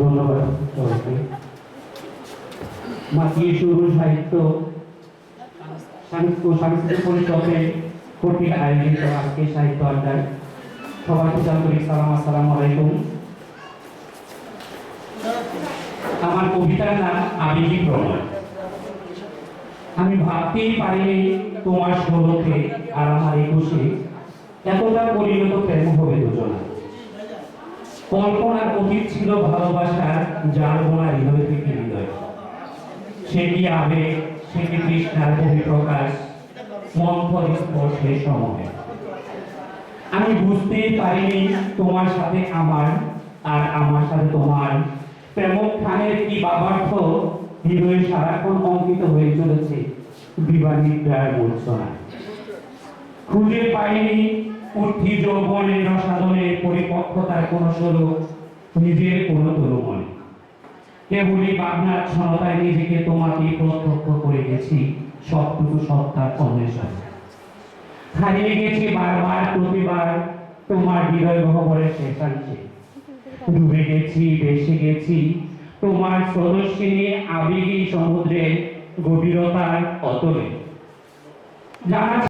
ধন্যবাদ সবাইকে। সাহিত্য সাহিত্য, সাংস্কৃতিক পরিষদে আয়োজিত আজকে সাহিত্য আড্ডায় সবাইকে সালাম, আসসালামু আলাইকুম। আমার কবিতার নাম আবেগী প্রণয় আমি ভাবতেই পারিনি তোমার ষোলোতে আর আমার একুশে এতটা পরিণত প্রেম হবে। কল্পনার অতীত ছিল ভালোবাসার যার বোনা হৃদয় থেকে হৃদয়। সে কি আবেগ, সে কি তৃষ্ণার মন্থর স্পর্শে সময়। আমি বুঝতেই পারিনি তোমার সাথে আমার আর আমার সাথে তোমার। প্রেমখানের কি বাবার্থ, হৃদয়ে সারাক্ষণ অঙ্কিত হয়ে চলেছে বিবাহিতার মূর্ছনা খুঁজে পাইনি উঠি যৌবনের রসাদনে পরিপক্কতার কোন স্বরূপ নিজের কোন তরুমনে কেবলই বাগনার ছনতায় নিজেকে তোমাকে প্রত্যক্ষ করে গেছি সবটুকু সত্তার অন্বেষণ। হারিয়ে গেছি বারবার, প্রতিবার তোমার হৃদয় গহ্বরের শেষাংশে। ডুবে গেছি বেসে গেছি, তোমার সদস্যিনী আবেগী সমুদ্রে গভীরতার অতলে। জানা